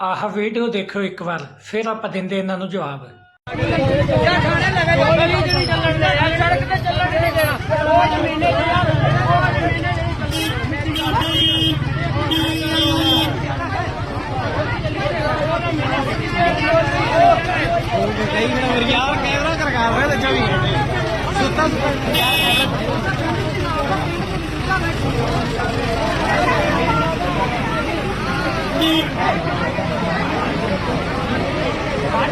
ਆਹ ਵੀਡੀਓ ਦੇਖਿਓ ਇੱਕ ਵਾਰ ਫਿਰ ਆਪਾਂ ਦਿੰਦੇ ਇਹਨਾਂ ਨੂੰ ਜਵਾਬ।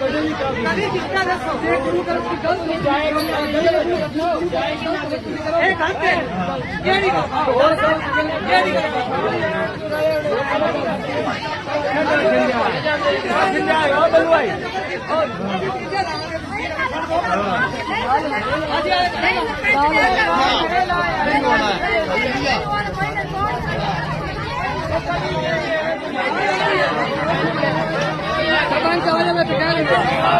ਕਦੀ ਜਿੱਤਾ ਦੱਸੋ ਇਹ ਗੁਰੂ ਘਰ ਦੀ ਗਲਤ ਨਹੀਂ ਜਾਏਗਾ ਇਹ ਗਲਤ ਹੈ ਇਹ ਨਹੀਂ ਗੱਲ ਇਹ ਨਹੀਂ ਸਰਪੰਚ ਆ ਜਾ ਮੈਂ ਕਹਿ ਰਿਹਾ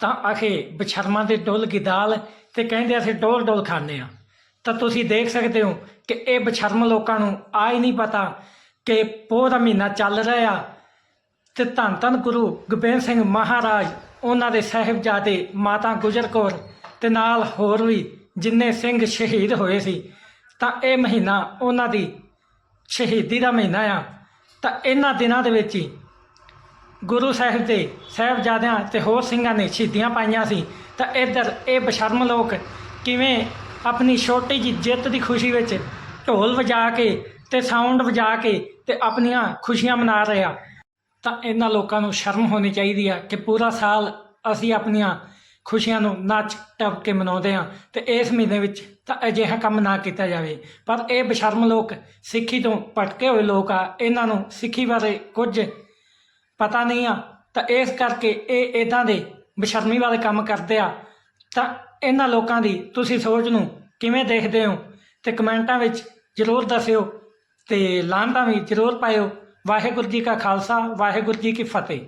ਤਾਂ ਆਖੇ ਬਛਰਮਾ ਦੇ ਡੁੱਲ ਕੀ ਦਾਲ ਤੇ ਕਹਿੰਦੇ ਅਸੀਂ ਡੋਲ ਡੋਲ ਖਾਂਦੇ ਆ ਤਾਂ ਤੁਸੀਂ ਦੇਖ ਸਕਦੇ ਹੋ ਕਿ ਇਹ ਬਛਰਮ ਲੋਕਾਂ ਨੂੰ ਆ ਹੀ ਨਹੀਂ ਪਤਾ ਕਿ ਪੋਹ ਦਾ ਮਹੀਨਾ ਚੱਲ ਰਿਹਾ ਤੇ ਧੰਨ ਧੰਨ ਗੁਰੂ ਗੋਬਿੰਦ ਸਿੰਘ ਮਹਾਰਾਜ, ਉਹਨਾਂ ਦੇ ਸਾਹਿਬਜ਼ਾਦੇ ਮਾਤਾ ਗੁਜਰ ਕੌਰ ਤੇ ਨਾਲ ਹੋਰ ਵੀ ਜਿੰਨੇ ਸਿੰਘ ਸ਼ਹੀਦ ਹੋਏ ਸੀ, ਤਾਂ ਇਹ ਮਹੀਨਾ ਉਹਨਾਂ ਦੀ ਸ਼ਹੀਦੀ ਦਾ ਮਹੀਨਾ ਆ। ਤਾਂ ਇਹਨਾਂ ਦਿਨਾਂ ਦੇ ਵਿੱਚ ਹੀ ਗੁਰੂ ਸਾਹਿਬ ਦੇ ਸਾਹਿਬਜ਼ਾਦਿਆਂ ਤੇ ਹੋਰ ਸਿੰਘਾਂ ਨੇ ਸ਼ਹੀਦੀਆਂ ਪਾਈਆਂ ਸੀ। ਤਾਂ ਇੱਧਰ ਇਹ ਬਸ਼ਰਮ ਲੋਕ ਕਿਵੇਂ ਆਪਣੀ ਛੋਟੀ ਜਿਹੀ ਜਿੱਤ ਦੀ ਖੁਸ਼ੀ ਵਿੱਚ ਢੋਲ ਵਜਾ ਕੇ ਤੇ ਸਾਊਂਡ ਵਜਾ ਕੇ ਤੇ ਆਪਣੀਆਂ ਖੁਸ਼ੀਆਂ ਮਨਾ ਰਹੇ ਆ। ਤਾਂ ਇਹਨਾਂ ਲੋਕਾਂ ਨੂੰ ਸ਼ਰਮ ਹੋਣੀ ਚਾਹੀਦੀ ਆ ਕਿ ਪੂਰਾ ਸਾਲ ਅਸੀਂ ਆਪਣੀਆਂ ਖੁਸ਼ੀਆਂ ਨੂੰ ਨੱਚ ਟੱਪ ਕੇ ਮਨਾਉਂਦੇ ਹਾਂ ਤੇ ਇਸ ਮਹੀਨੇ ਵਿੱਚ ਤਾਂ ਅਜਿਹਾ ਕੰਮ ਨਾ ਕੀਤਾ ਜਾਵੇ। ਪਰ ਇਹ ਬਸ਼ਰਮ ਲੋਕ, ਸਿੱਖੀ ਤੋਂ ਭਟਕੇ ਹੋਏ ਲੋਕ ਆ, ਇਹਨਾਂ ਨੂੰ ਸਿੱਖੀ ਬਾਰੇ ਕੁਝ ਪਤਾ ਨਹੀਂ ਆ। ਤਾਂ ਇਸ ਕਰਕੇ ਇਹ ਇਦਾਂ ਦੇ ਬਸ਼ਰਮੀ ਵਾਲੇ ਕੰਮ ਕਰਦੇ ਆ। ਤਾਂ ਇਹਨਾਂ ਲੋਕਾਂ ਦੀ ਤੁਸੀਂ ਸੋਚ ਨੂੰ ਕਿਵੇਂ ਦੇਖਦੇ ਹੋ? ਤੇ ਕਮੈਂਟਾਂ ਵਿੱਚ ਜ਼ਰੂਰ ਦੱਸਿਓ ਤੇ ਲਾਂਟਾਂ ਵੀ ਜ਼ਰੂਰ ਪਾਇਓ। ਵਾਹਿਗੁਰੂ ਜੀ ਕਾ ਖਾਲਸਾ, ਵਾਹਿਗੁਰੂ ਜੀ ਕੀ ਫਤਿਹ।